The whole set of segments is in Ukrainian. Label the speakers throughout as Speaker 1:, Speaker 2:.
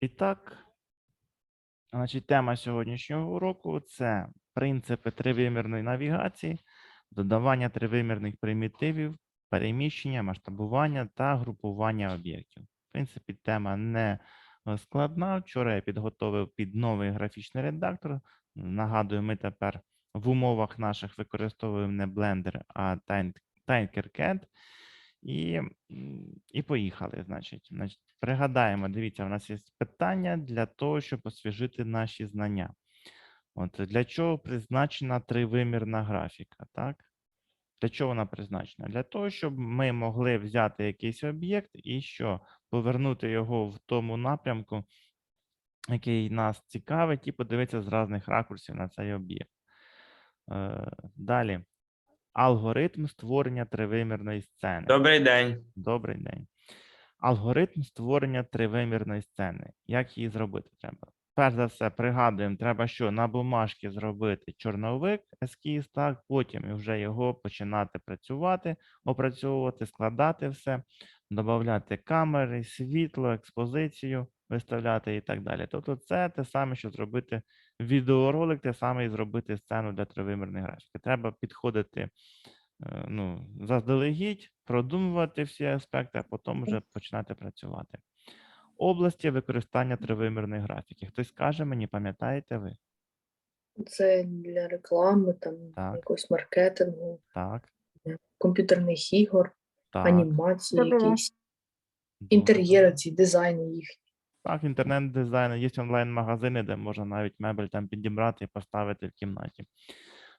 Speaker 1: І так, значить, тема сьогоднішнього уроку це принципи тривимірної навігації, додавання тривимірних примітивів, переміщення, масштабування та групування об'єктів. В принципі, тема не е, складна. Вчора я підготовив під новий графічний редактор. Нагадую, ми тепер в умовах наших використовуємо не Blender, а Tin- Tinkercad. І, і поїхали. Значить, значить, пригадаємо, дивіться, у нас є питання для того, щоб освіжити наші знання. От для чого призначена тривимірна графіка, так? Для чого вона призначена? Для того, щоб ми могли взяти якийсь об'єкт і що повернути його в тому напрямку, який нас цікавить, і подивитися з різних ракурсів на цей об'єкт. Е, Далі. Алгоритм створення тривимірної сцени.
Speaker 2: Добрий день.
Speaker 1: Добрий день. Алгоритм створення тривимірної сцени. Як її зробити треба? Перш за все, пригадуємо, треба що на бумажці зробити чорновик, ескіз, так, потім вже його починати працювати, опрацьовувати, складати все, додати камери, світло, експозицію, виставляти і так далі. Тобто, це те саме, що зробити відеоролик, те саме і зробити сцену для тривимірної графіки. Треба підходити е, ну, заздалегідь, продумувати всі аспекти, а потім вже починати працювати. Області використання тривимірної графіки. Хтось скаже мені, пам'ятаєте ви?
Speaker 3: Це для реклами, там
Speaker 1: Так.
Speaker 3: якогось маркетингу,
Speaker 1: Так,
Speaker 3: комп'ютерних ігор,
Speaker 1: так.
Speaker 3: анімації якісь, інтер'єри, ці дизайни їх.
Speaker 1: Так, інтернет-дизайн, є онлайн-магазини, де можна навіть мебель там підібрати і поставити в кімнаті.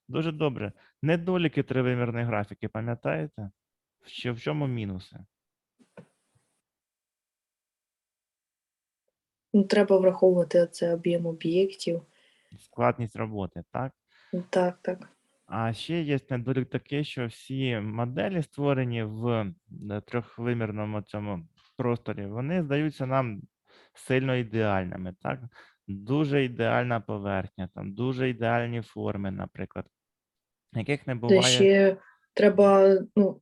Speaker 1: Дуже добре. Недоліки тривимірної графіки, пам'ятаєте? Що в чому мінуси?
Speaker 3: Ну, треба враховувати це об'єм об'єктів.
Speaker 1: Складність роботи, так?
Speaker 3: Так, так.
Speaker 1: А ще є недолік такий, що всі моделі, створені в е, трьохвимірному цьому просторі, вони здаються нам сильно ідеальними, так? Дуже ідеальна поверхня, там дуже ідеальні форми, наприклад, яких не
Speaker 3: Та
Speaker 1: буває.
Speaker 3: ще треба ну,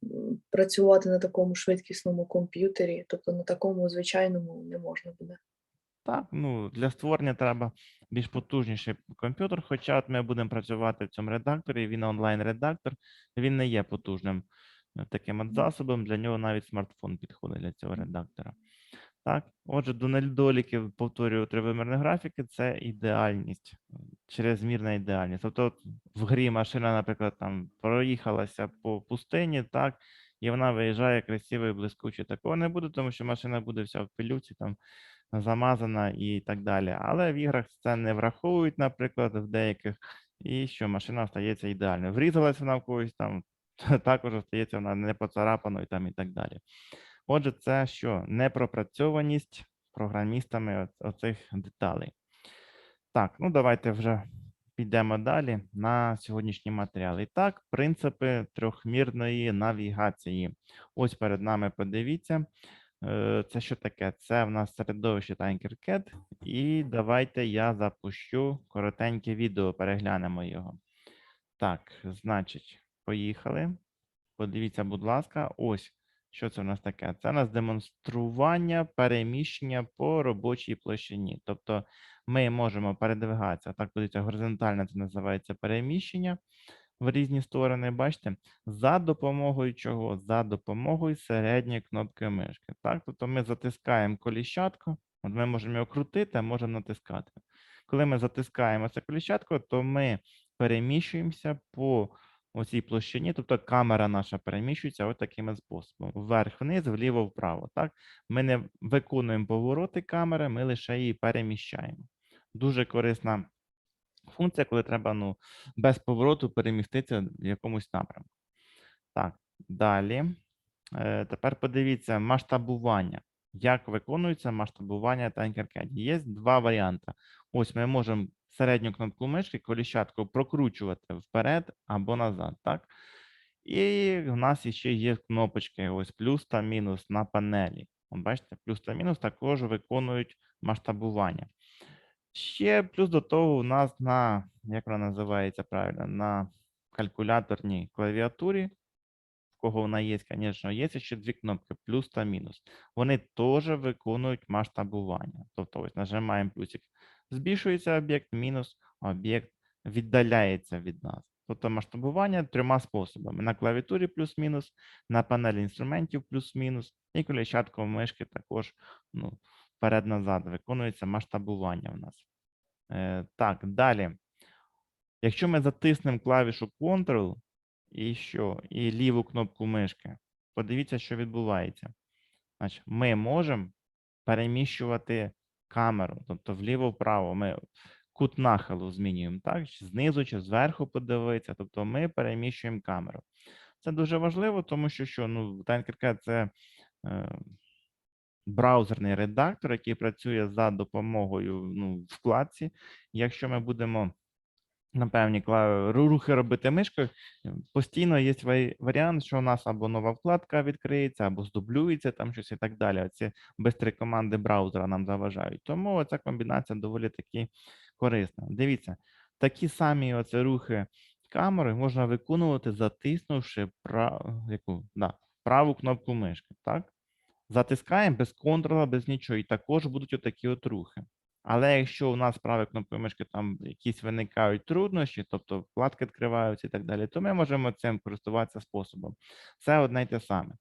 Speaker 3: працювати на такому швидкісному комп'ютері, тобто на такому звичайному не можна буде.
Speaker 1: Так, ну для створення треба більш потужніший комп'ютер. Хоча от ми будемо працювати в цьому редакторі, він онлайн-редактор, він не є потужним е, таким от засобом. Для нього навіть смартфон підходить для цього редактора. Так, отже, до недоліків, повторюю, тривимірної графіки це ідеальність, чрезмірна ідеальність. Тобто, в грі машина, наприклад, там проїхалася по пустині, так, і вона виїжджає красиво і блискуче. Такого не буде, тому що машина буде вся в пилюці, там замазана і так далі. Але в іграх це не враховують, наприклад, в деяких, і що машина стається ідеальною. Врізалась вона в когось там, також стається вона не поцарапаною там і так далі. Отже, це що? Непропрацьованість програмістами оцих деталей. Так, ну давайте вже підемо далі на сьогоднішній матеріал. І так, принципи трьохмірної навігації. Ось перед нами подивіться. Е, Це що таке? Це в нас середовище Tinkercad. І давайте я запущу коротеньке відео, переглянемо його. Так, значить, поїхали. Подивіться, будь ласка, ось що це в нас таке. Це у нас демонстрування переміщення по робочій площині. Тобто ми можемо передвигатися. Так, подивіться, горизонтально це називається переміщення в різні сторони. Бачите, за допомогою чого? За допомогою середньої кнопки мишки. Так, тобто ми затискаємо коліщатку, от ми можемо його крутити, а можемо натискати. Коли ми затискаємо це коліщатко, то ми переміщуємося по оцій площині, тобто камера наша переміщується ось такими способом: вверх-вниз, вліво-вправо. Так, ми не виконуємо повороти камери, ми лише її переміщаємо. Дуже корисна функція, коли треба ну, без повороту переміститися в якомусь напрямку. Так, далі. Е, Тепер подивіться масштабування. Як виконується масштабування Tinkercad? Є два варіанти. Ось ми можемо середню кнопку мишки коліщатку прокручувати вперед або назад. Так? І в нас ще є кнопочки ось плюс та мінус на панелі. Бачите, плюс та мінус також виконують масштабування. Ще плюс до того, у нас на, як вона називається правильно, на калькуляторній клавіатурі в кого вона є, звісно, є ще дві кнопки плюс та мінус. Вони теж виконують масштабування. Тобто, ось нажимаємо плюсик, збільшується об'єкт, мінус об'єкт віддаляється від нас. Тобто масштабування трьома способами: на клавіатурі плюс-мінус, на панелі інструментів плюс-мінус, і коліщатком мишки також ну, вперед-назад виконується масштабування в нас. Е, так, далі. Якщо ми затиснемо клавішу Ctrl і що? І ліву кнопку мишки, подивіться, що відбувається. Значить, ми можемо переміщувати камеру, тобто вліво-вправо. Ми кут нахилу змінюємо, так? Знизу, чи зверху подивитися. Тобто ми переміщуємо камеру. Це дуже важливо, тому що що ну, TimeCarCat – це е, браузерний редактор, який працює за допомогою ну, вкладці. Якщо ми будемо на певні рухи робити мишкою, е, постійно є варіант, що у нас або нова вкладка відкриється, або здублюється там щось і так далі. Оці бистрі команди браузера нам заважають. Тому ця комбінація доволі таки корисна. Дивіться, такі самі оце рухи камери можна виконувати, затиснувши прав... яку? Да, праву кнопку мишки. Так? Затискаємо без контрола, без нічого. І також будуть отакі от рухи. Але якщо у нас правою кнопкою мишки там якісь виникають труднощі, тобто вкладки відкриваються і так далі, то ми можемо цим користуватися способом. Це одне й те саме.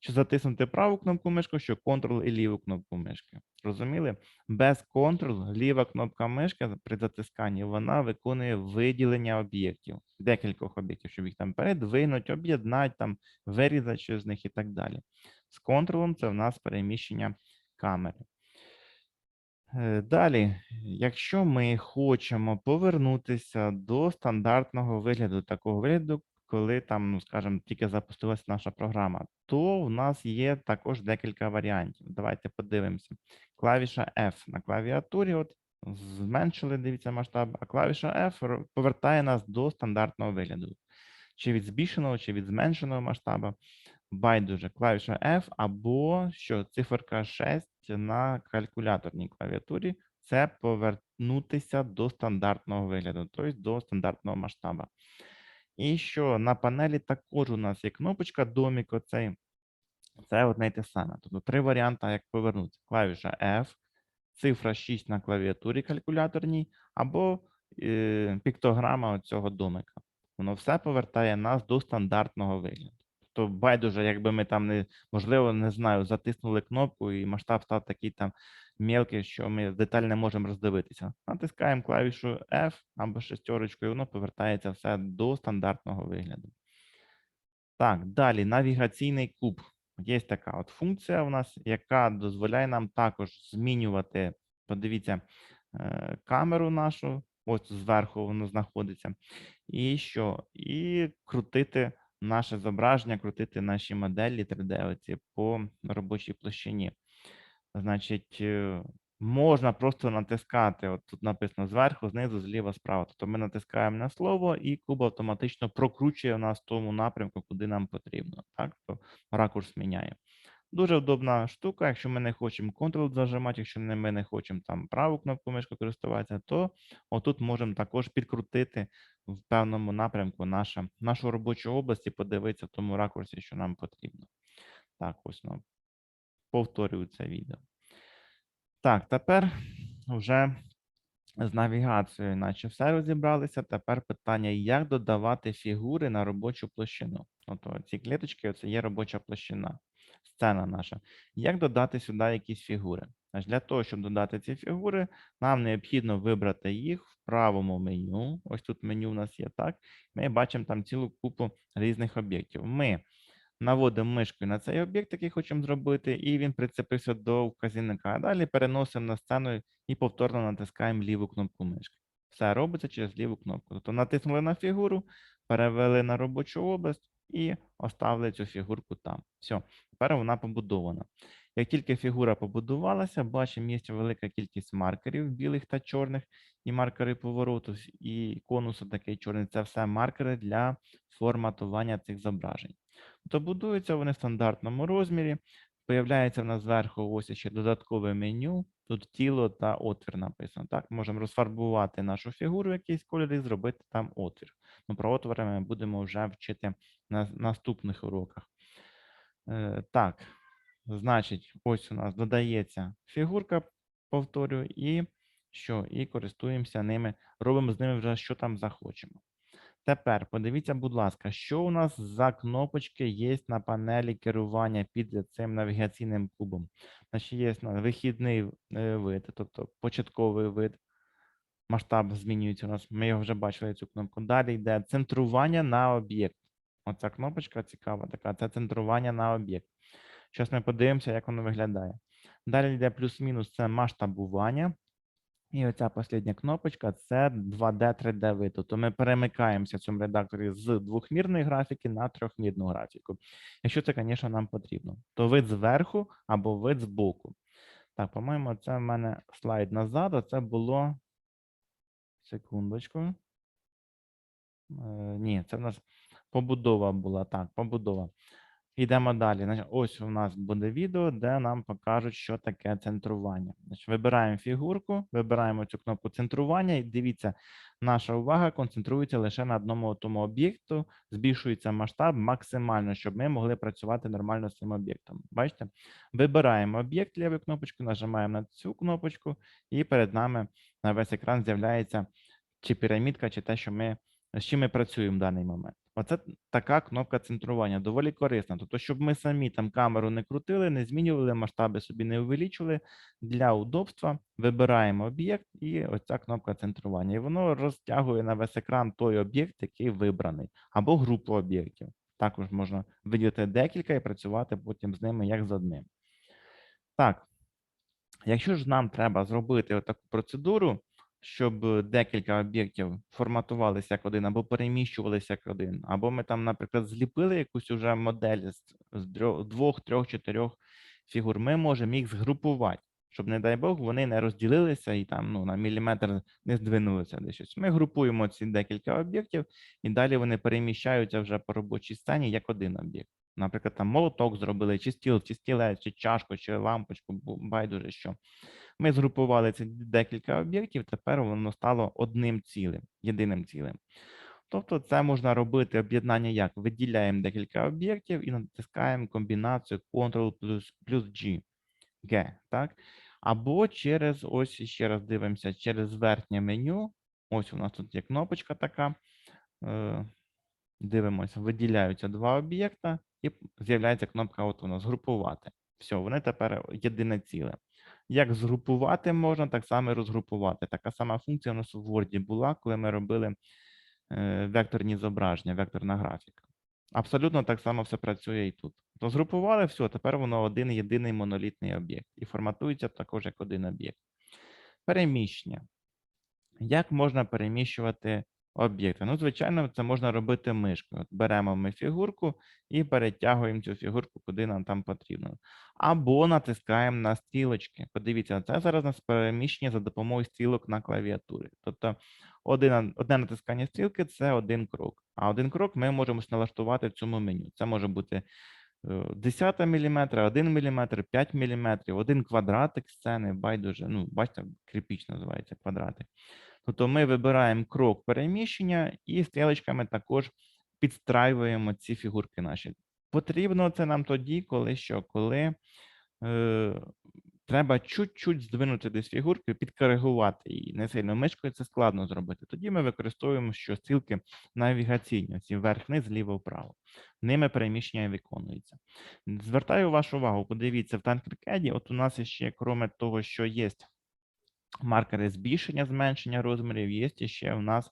Speaker 1: Що затиснути праву кнопку мишки, що Ctrl і ліву кнопку мишки. Розуміли? Без Ctrl ліва кнопка мишки при затисканні вона виконує виділення об'єктів, декількох об'єктів, щоб їх там передвинуть, об'єднати, там, вирізати щось з них і так далі. З Ctrl це в нас переміщення камери. Е, Далі, якщо ми хочемо повернутися до стандартного вигляду, такого вигляду, коли там, ну скажімо, тільки запустилася наша програма, то в нас є також декілька варіантів. Давайте подивимося. Клавіша F на клавіатурі, от зменшили, дивіться масштаб, а клавіша F повертає нас до стандартного вигляду. Чи від збільшеного, чи від зменшеного масштабу. Байдуже, клавіша F або що циферка 6 на калькуляторній клавіатурі це повернутися до стандартного вигляду, тобто до стандартного масштабу. І що на панелі також у нас є кнопочка домік, оцей. Це одне й те саме. Тобто три варіанти, як повернутися. Клавіша F, цифра 6 на клавіатурі калькуляторній, або е, піктограма цього домика. Воно все повертає нас до стандартного вигляду. То байдуже, якби ми там не, можливо, не знаю, затиснули кнопку і масштаб став такий там мелкий, що ми деталь не можемо роздивитися. Натискаємо клавішу F або шестерочку, і воно повертається все до стандартного вигляду. Так, далі навігаційний куб. Є така от функція у нас, яка дозволяє нам також змінювати, подивіться, е, камеру нашу, ось зверху воно знаходиться. І що? І крутити наше зображення, крутити наші моделі 3D оці по робочій площині. Значить, е, можна просто натискати. От тут написано зверху, знизу, зліва, справа. Тобто ми натискаємо на слово, і куб автоматично прокручує нас в тому напрямку, куди нам потрібно. Так, то ракурс міняє. Дуже удобна штука. Якщо ми не хочемо Ctrl зажимати, якщо ми не хочемо там праву кнопку мишки користуватися, то отут можемо також підкрутити в певному напрямку наша, нашу робочу область і подивитися в тому ракурсі, що нам потрібно. Так, ось ну, повторюю це відео. Так, тепер вже з навігацією, наче все розібралися. Тепер питання, як додавати фігури на робочу площину. Ото ці кліточки, це є робоча площина, сцена наша. Як додати сюди якісь фігури? Значить, для того, щоб додати ці фігури, нам необхідно вибрати їх в правому меню. Ось тут меню у нас є, так? Ми бачимо там цілу купу різних об'єктів. Ми наводимо мишкою на цей об'єкт, який хочемо зробити, і він прицепився до вказівника. А далі переносимо на сцену і повторно натискаємо ліву кнопку мишки. Все робиться через ліву кнопку. Тобто натиснули на фігуру, перевели на робочу область і оставили цю фігурку там. Все, тепер вона побудована. Як тільки фігура побудувалася, бачимо, є велика кількість маркерів білих та чорних, і маркери повороту, і конусу такий чорний. Це все маркери для форматування цих зображень. То будуються вони в стандартному розмірі. Появляється в нас зверху ось ще додаткове меню. Тут тіло та отвір написано. Так, можемо розфарбувати нашу фігуру в якийсь кольор і зробити там отвір. Ну, про отвори ми будемо вже вчити на наступних уроках. Е, так, значить, ось у нас додається фігурка, повторюю, і що? І користуємося ними, робимо з ними вже що там захочемо. Тепер подивіться, будь ласка, що у нас за кнопочки є на панелі керування під цим навігаційним кубом. Значить, є вихідний е, вид, тобто початковий вид. Масштаб змінюється у нас. Ми його вже бачили цю кнопку. Далі йде центрування на об'єкт. Оця кнопочка цікава така. Це центрування на об'єкт. Зараз ми подивимося, як воно виглядає. Далі йде плюс-мінус це масштабування. І оця остання кнопочка це 2D, 3D вид. Тобто ми перемикаємося в цьому редакторі з двохмірної графіки на трьохмірну графіку. Якщо це, звісно, нам потрібно, то вид зверху або вид збоку. Так, по-моєму, це в мене слайд назад, це було. Секундочку. Е, ні, це в нас побудова була. Так, побудова. Йдемо далі. Ось у нас буде відео, де нам покажуть, що таке центрування. Вибираємо фігурку, вибираємо цю кнопку центрування, і дивіться, наша увага концентрується лише на одному тому об'єкту, збільшується масштаб максимально, щоб ми могли працювати нормально з цим об'єктом. Бачите? Вибираємо об'єкт лівою кнопочкою, нажимаємо на цю кнопочку, і перед нами на весь екран з'являється чи пірамідка, чи те, що ми з чим ми працюємо в даний момент. Оце така кнопка центрування, доволі корисна. Тобто, щоб ми самі там камеру не крутили, не змінювали, масштаби собі не увеличували. Для удобства вибираємо об'єкт і оця кнопка центрування. І воно розтягує на весь екран той об'єкт, який вибраний, або групу об'єктів. Також можна виділити декілька і працювати потім з ними як з одним. Так, якщо ж нам треба зробити таку процедуру, щоб декілька об'єктів форматувалися як один, або переміщувалися як один, або ми там, наприклад, зліпили якусь уже модель з, двох, трьох, чотирьох фігур, ми можемо їх згрупувати, щоб, не дай Бог, вони не розділилися і там ну, на міліметр не здвинулися десь щось. Ми групуємо ці декілька об'єктів, і далі вони переміщаються вже по робочій сцені як один об'єкт. Наприклад, там молоток зробили, чи стіл, чи стілець, чи чашку, чи лампочку, байдуже що. Ми згрупували ці декілька об'єктів, тепер воно стало одним цілим, єдиним цілим. Тобто це можна робити об'єднання як? Виділяємо декілька об'єктів і натискаємо комбінацію Ctrl плюс, G, G, так? Або через, ось ще раз дивимося, через верхнє меню. Ось у нас тут є кнопочка така. Е, дивимося, виділяються два об'єкта, і з'являється кнопка от у нас згрупувати. Все, вони тепер єдине ціле. Як згрупувати можна, так само і розгрупувати. Така сама функція у нас у Word була, коли ми робили е, векторні зображення, векторна графіка. Абсолютно так само все працює і тут. То згрупували все, тепер воно один єдиний монолітний об'єкт і форматується також як один об'єкт. Переміщення. Як можна переміщувати об'єкти? Ну, звичайно, це можна робити мишкою. От беремо ми фігурку і перетягуємо цю фігурку, куди нам там потрібно. Або натискаємо на стрілочки. Подивіться, це зараз у нас переміщення за допомогою стрілок на клавіатурі. Тобто один, одне натискання стрілки це один крок. А один крок ми можемо налаштувати в цьому меню. Це може бути е, 10 мм, 1 мм, 5 мм, один квадратик сцени, байдуже. Ну, бачите, кріпіч називається квадратик. Тобто ми вибираємо крок переміщення і стрілочками також підстраюємо ці фігурки наші. Потрібно це нам тоді, коли що, коли е, треба чуть-чуть здвинути десь фігурки, підкоригувати її. Не сильно мишкою це складно зробити. Тоді ми використовуємо що стрілки навігаційні, ці вверх-вниз, зліво-вправо. Ними переміщення виконується. Звертаю вашу увагу, подивіться в TankerCAD, от у нас ще, крім того, що є маркери збільшення, зменшення розмірів, є ще у нас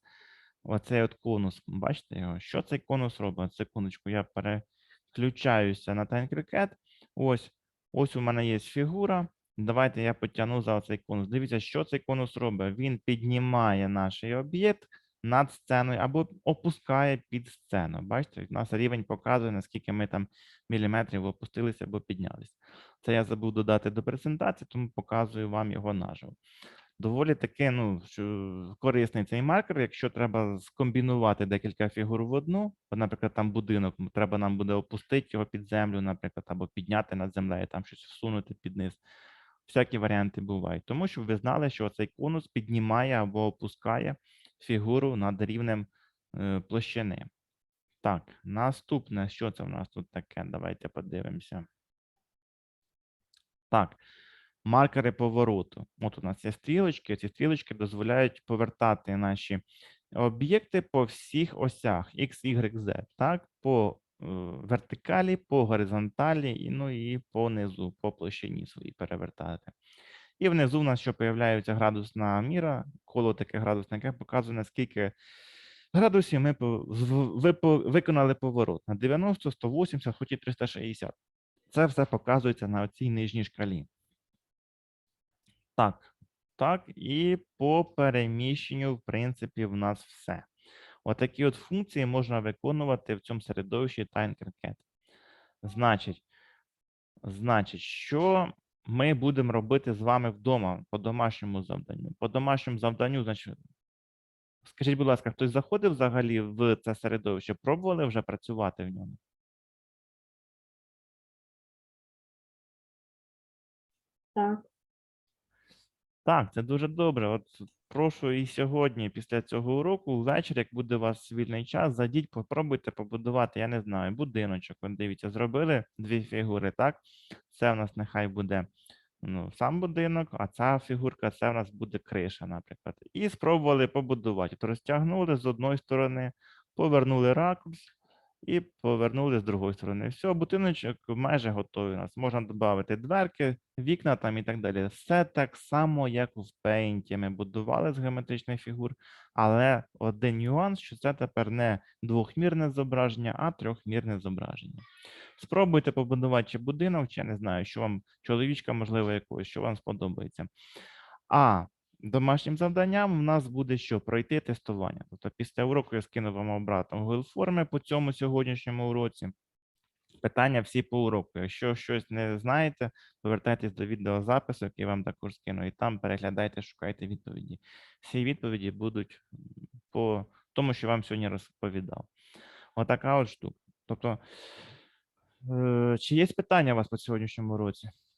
Speaker 1: оцей от конус. Бачите його? Що цей конус робить? Секундочку, я переключаюся на TimeCricket. Ось, ось у мене є фігура. Давайте я потягну за цей конус. Дивіться, що цей конус робить. Він піднімає наш об'єкт над сценою або опускає під сцену. Бачите, у нас рівень показує, наскільки ми там міліметрів опустилися або піднялися. Це я забув додати до презентації, тому показую вам його наживо. доволі таки ну, що корисний цей маркер, якщо треба скомбінувати декілька фігур в одну, бо, наприклад, там будинок, треба нам буде опустити його під землю, наприклад, або підняти над землею, там щось всунути під низ. Всякі варіанти бувають. Тому щоб ви знали, що цей конус піднімає або опускає фігуру над рівнем е, площини. Так, наступне, що це в нас тут таке? Давайте подивимося. Так, маркери повороту. От у нас є стрілочки. Ці стрілочки дозволяють повертати наші об'єкти по всіх осях X, Y, Z. Так, по е, вертикалі, по горизонталі, ну і по низу, по площині своїй перевертати. І внизу в нас що появляється градусна міра, коло таке градусне, яке показує, наскільки градусів ми виконали поворот на 90, 180, хоч і 360. Це все показується на цій нижній шкалі. Так, так, і по переміщенню, в принципі, в нас все. Отакі от функції можна виконувати в цьому середовищі TimeCat. Значить, значить, що ми будемо робити з вами вдома по домашньому завданню? По домашньому завданню, значить, скажіть, будь ласка, хтось заходив взагалі в це середовище? Пробували вже працювати в ньому?
Speaker 3: Так.
Speaker 1: Так, це дуже добре. От прошу і сьогодні, після цього уроку, ввечері, як буде у вас вільний час, зайдіть, попробуйте побудувати, я не знаю, будиночок. От дивіться, зробили дві фігури, так? Це в нас нехай буде ну, сам будинок, а ця фігурка це в нас буде криша, наприклад. І спробували побудувати. То розтягнули з одної сторони, повернули ракурс і повернули з другої сторони. Все, будиночок майже готовий у нас. Можна додати дверки, вікна там і так далі. Все так само, як в Paint. Ми будували з геометричних фігур, але один нюанс, що це тепер не двохмірне зображення, а трьохмірне зображення. Спробуйте побудувати чи будинок, чи не знаю, що вам чоловічка, можливо, якогось, що вам сподобається. А домашнім завданням в нас буде що? Пройти тестування. Тобто після уроку я скину вам обратно Google форми по цьому сьогоднішньому уроці. Питання всі по уроку. Якщо щось не знаєте, повертайтесь до відеозапису, який вам також скину, і там переглядайте, шукайте відповіді. Всі відповіді будуть по тому, що вам сьогодні розповідав. Отака от штука. Тобто, е, чи є питання у вас по сьогоднішньому уроці?